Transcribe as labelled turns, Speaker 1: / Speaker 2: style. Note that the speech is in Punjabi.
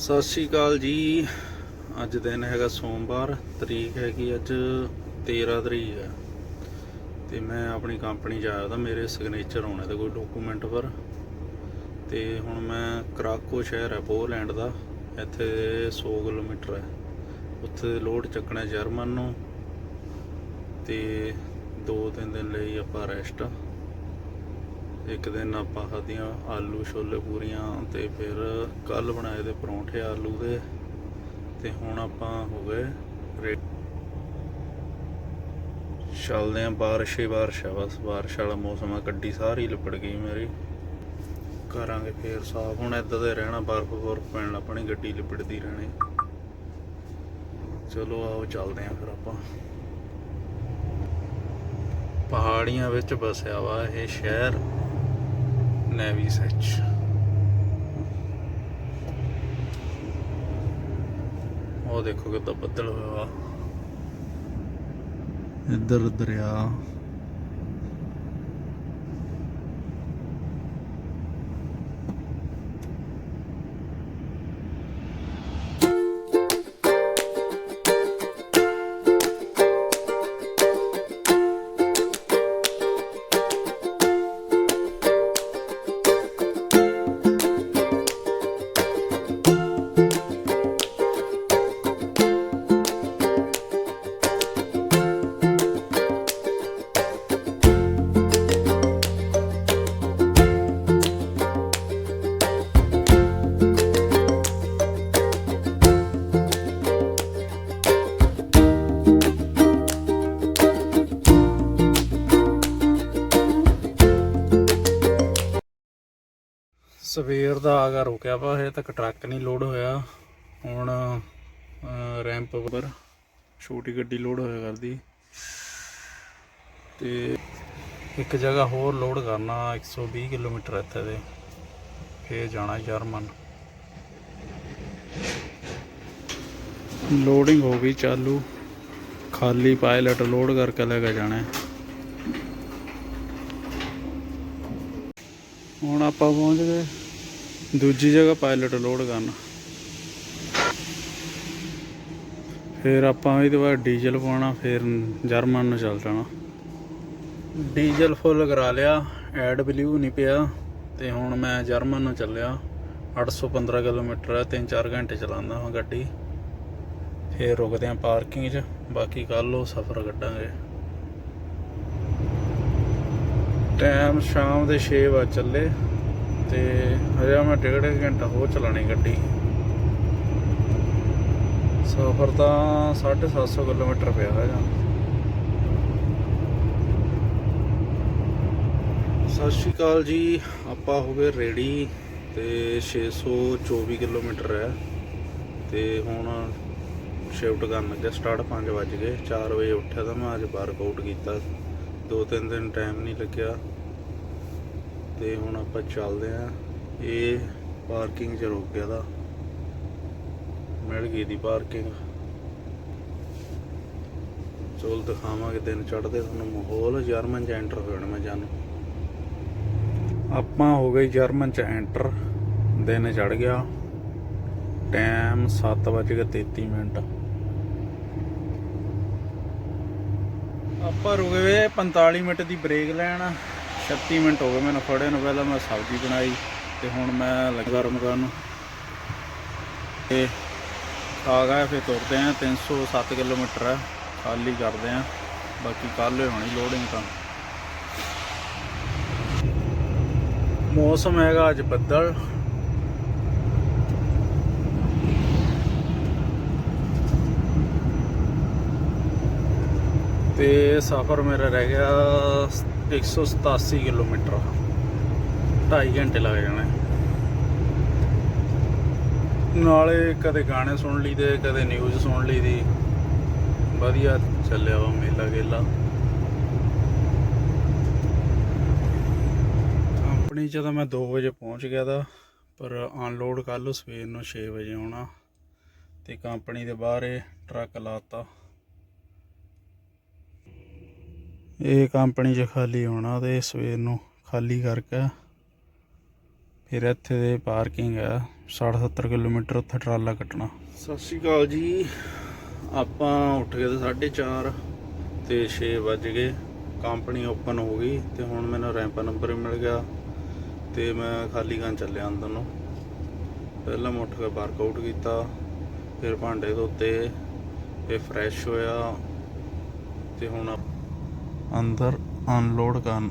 Speaker 1: ਸਤਿ ਸ਼੍ਰੀ ਅਕਾਲ ਜੀ। ਅੱਜ ਦਿਨ ਹੈਗਾ ਸੋਮਵਾਰ, ਤਰੀਕ ਹੈਗੀ ਅੱਜ 13 ਤਰੀਕ ਹੈ। ਤੇ ਮੈਂ ਆਪਣੀ ਕੰਪਨੀ 'ਚ ਆਇਆ ਤਾਂ ਮੇਰੇ ਸਿਗਨੇਚਰ ਹੋਣੇ ਤੇ ਕੋਈ ਡਾਕੂਮੈਂਟ ਪਰ। ਤੇ ਹੁਣ ਮੈਂ ਕਰਾਕੋ ਸ਼ਹਿਰ ਹੈ, ਪੋਲੈਂਡ ਦਾ। ਇੱਥੇ 100 ਕਿਲੋਮੀਟਰ ਹੈ। ਉੱਥੇ ਲੋਡ ਚੱਕਣਾ ਜਰਮਨ ਨੂੰ। ਤੇ 2-3 ਦਿਨ ਲਈ ਆਪਾਂ ਰੈਸਟ ਇੱਕ ਦਿਨ ਆਪਾਂ ਖਾਧੀਆਂ ਆਲੂ ਛੋਲੇ ਪੂਰੀਆਂ ਤੇ ਫਿਰ ਕੱਲ ਬਣਾਏ ਦੇ ਪਰੌਂਠੇ ਆਲੂ ਦੇ ਤੇ ਹੁਣ ਆਪਾਂ ਹੋ ਗਏ ਚੱਲਦੇ ਆਂ ਬਾਰਿਸ਼ ਹੀ ਬਾਰਿਸ਼ ਆ ਬਸ, ਬਾਰਿਸ਼ ਵਾਲਾ ਮੌਸਮ ਆ, ਗੱਡੀ ਸਾਰੀ ਲਿਪੜ ਗਈ ਮੇਰੀ। ਕਰਾਂਗੇ ਫੇਰ ਸਾਫ਼, ਹੁਣ ਏਦਾਂ ਦੇ ਰਹਿਣਾ, ਬਰਫ਼ ਬਰਫ਼ ਪੈਣ ਆਪਣੀ ਗੱਡੀ ਲਿਪੜਦੀ ਰਹਿਣੀ। ਚਲੋ ਆਓ ਚੱਲਦੇ ਆਂ ਫਿਰ ਆਪਾਂ। ਪਹਾੜੀਆਂ ਵਿੱਚ ਵਸਿਆ ਵਾ ਇਹ ਸ਼ਹਿਰ। ਨੈਵੀ ਸੱਚ ਉਹ ਦੇਖੋ ਕਿੱਦਾਂ ਬੱਦਲ ਹੋਇਆ ਵਾ ਇੱਧਰ ਦਰਿਆ ਸਵੇਰ ਦਾ ਆਗਾ ਰੁਕਿਆ ਵਾ, ਹਜੇ ਤੱਕ ਟਰੱਕ ਨਹੀਂ ਲੋਡ ਹੋਇਆ। ਹੁਣ ਰੈਂਪ ਉੱਪਰ ਛੋਟੀ ਗੱਡੀ ਲੋਡ ਹੋਇਆ ਕਰਦੀ। ਤੇ ਇੱਕ ਜਗ੍ਹਾ ਹੋਰ ਲੋਡ ਕਰਨਾ 120 ਕਿਲੋਮੀਟਰ ਇੱਥੇ ਦੇ। ਫੇਰ ਜਾਣਾ ਜਰਮਨ। ਲੋਡਿੰਗ ਹੋ ਗਈ ਚਾਲੂ। ਖਾਲੀ ਪਾਇਲਟ ਲੋਡ ਕਰਕੇ ਲੈ ਕੇ ਜਾਣਾ। ਹੁਣ ਆਪਾਂ ਪਹੁੰਚ ਗਏ। ਦੂਜੀ ਜਗ੍ਹਾ ਪਾਇਲਟ ਲੋਡ ਕਰਨ। ਫਿਰ ਆਪਾਂ ਇਹਦੇ ਬਾਅਦ ਡੀਜ਼ਲ ਪਾਉਣਾ, ਫਿਰ ਜਰਮਨ ਨੂੰ ਚੱਲ ਜਾਣਾ। ਡੀਜ਼ਲ ਫੁੱਲ ਕਰਾ ਲਿਆ ਐਡ ਬਲਿਊ ਨਹੀਂ ਪਿਆ, ਤੇ ਹੁਣ ਮੈਂ ਜਰਮਨ ਨੂੰ ਚੱਲਿਆ। 815 ਕਿਲੋਮੀਟਰ ਹੈ 3-4 ਘੰਟੇ ਚਲਾਉਂਦਾ ਹਾਂ ਗੱਡੀ। ਫਿਰ ਰੁਕਦੇ ਆਂ ਪਾਰਕਿੰਗ 'ਚ, ਬਾਕੀ ਕੱਲ ਉਹ ਸਫ਼ਰ ਕੱਢਾਂਗੇ। ਟਾਈਮ ਸ਼ਾਮ ਦੇ 6 ਵਜੇ ਚੱਲੇ। ਤੇ ਹਜੇ ਮੈਂ ਡੇਢ ਕੁ ਘੰਟਾ ਹੋਰ ਚਲਾਣੀ ਗੱਡੀ। ਸਫ਼ਰ ਤਾਂ 750 ਕਿਲੋਮੀਟਰ ਪਿਆ ਹੈਗਾ। ਸਤਿ ਸ਼੍ਰੀ ਅਕਾਲ ਜੀ, ਆਪਾਂ ਹੋ ਗਏ ਰੈਡੀ ਤੇ 624 ਕਿਲੋਮੀਟਰ ਹੈ। ਤੇ ਹੁਣ ਸ਼ਿਫਟ ਕਰਨ ਲੱਗੇ, ਸਟਾਰਟ 5 ਵਜ ਗਏ। 4 ਵਜੇ ਉੱਠਿਆ ਤਾਂ ਮੈਂ ਅੱਜ ਵਰਕਆਊਟ ਕੀਤਾ। ਦੋ ਤਿੰਨ ਦਿਨ ਟਾਈਮ ਨਹੀਂ ਲੱਗਿਆ। ਤੇ ਹੁਣ ਆਪਾਂ ਚੱਲਦੇ ਆਂ ਇਹ ਪਾਰਕਿੰਗ 'ਚ ਰੁਕ ਗਿਆ ਦਾ। ਮਿਲ ਗਈ ਦੀ ਪਾਰਕਿੰਗ ਚੋਲ ਦਿਖਾਵਾਂਗੇ ਦਿਨ ਚੜਦੇ ਤੁਹਾਨੂੰ ਮਾਹੌਲ। ਜਰਮਨ 'ਚ ਐਂਟਰ ਹੋਣ ਮੈਂ ਜਾਨੂੰ ਆਪਾਂ ਹੋ ਗਏ ਜਰਮਨ 'ਚ ਐਂਟਰ ਦਿਨ ਚੜ ਗਿਆ। Time 7:33 minute. ਆਪਾਂ ਰੁਕੇ ਵੇ 45 ਮਿੰਟ ਦੀ ਬ੍ਰੇਕ ਲੈਣ। 36 ਮਿੰਟ ਹੋ ਗਏ ਮੈਨੂੰ ਖੜੇ ਨੂੰ, ਪਹਿਲਾਂ ਮੈਂ ਸਬਜ਼ੀ ਬਣਾਈ ਤੇ ਹੁਣ ਮੈਂ ਲੱਗਾ ਗਰਮ ਕਰਨ ਤੇ ਆ ਗਿਆ, ਫਿਰ ਤੁਰਦੇ ਆ 307 ਕਿਲੋਮੀਟਰ ਹੈ, ਖਾਲੀ ਕਰਦੇ ਆ ਬਾਕੀ ਕੱਲ ਹੋਣੀ ਲੋਡਿੰਗ ਤਾਂ। ਮੌਸਮ ਹੈਗਾ ਅੱਜ ਬੱਦਲ ਤੇ ਸਫ਼ਰ ਮੇਰਾ ਰਹਿ ਗਿਆ 187 ਕਿਲੋਮੀਟਰ। 2.5 ਘੰਟੇ ਲੱਗ ਜਾਣੇ। ਨਾਲੇ ਕਦੇ ਗਾਣੇ ਸੁਣ ਲਈਦੇ ਕਦੇ ਨਿਊਜ਼ ਸੁਣ ਲਈਦੀ ਵਧੀਆ ਚੱਲਿਆ ਵਾ ਮੇਲਾ ਗੇਲਾ। ਕੰਪਨੀ ਚ ਤਾਂ ਮੈਂ 2 ਵਜੇ ਪਹੁੰਚ ਗਿਆ ਦਾ, ਪਰ ਅਨਲੋਡ ਕੱਲ ਨੂੰ ਸਵੇਰ ਨੂੰ 6 ਵਜੇ ਆਉਣਾ। ਤੇ ਕੰਪਨੀ ਦੇ ਬਾਹਰ ਇਹ ਟਰੱਕ ਲਾਤਾ। ਇਹ ਕੰਪਨੀ 'ਚ ਖਾਲੀ ਹੋਣਾ ਤੇ ਸਵੇਰ ਨੂੰ ਖਾਲੀ ਕਰਕੇ ਫਿਰ ਇੱਥੇ ਦੇ ਪਾਰਕਿੰਗ ਹੈ 60 70 ਕਿਲੋਮੀਟਰ ਉੱਥੇ ਟਰਾਲਾ ਕੱਟਣਾ। ਸਤਿ ਸ਼੍ਰੀ ਅਕਾਲ ਜੀ। ਆਪਾਂ ਉੱਠ ਗਏ ਤੇ 4:30 ਤੇ 6 ਵੱਜ ਗਏ। ਕੰਪਨੀ ਓਪਨ ਹੋ ਗਈ ਤੇ ਹੁਣ ਮੈਨੂੰ ਰੈਂਪ ਨੰਬਰ ਵੀ ਮਿਲ ਗਿਆ ਤੇ ਮੈਂ ਖਾਲੀ ਗਾਂ ਚੱਲਿਆ ਅੰਦਰ ਨੂੰ। ਪਹਿਲਾਂ ਮੈਂ ਉੱਠ ਕੇ ਵਰਕਆਊਟ ਕੀਤਾ, ਫਿਰ ਭਾਂਡੇ ਧੋਤੇ, ਫਿਰ ਫਰੈਸ਼ ਹੋਇਆ ਤੇ ਹੁਣ ਅੰਦਰ ਅਨਲੋਡ ਕਰਨ।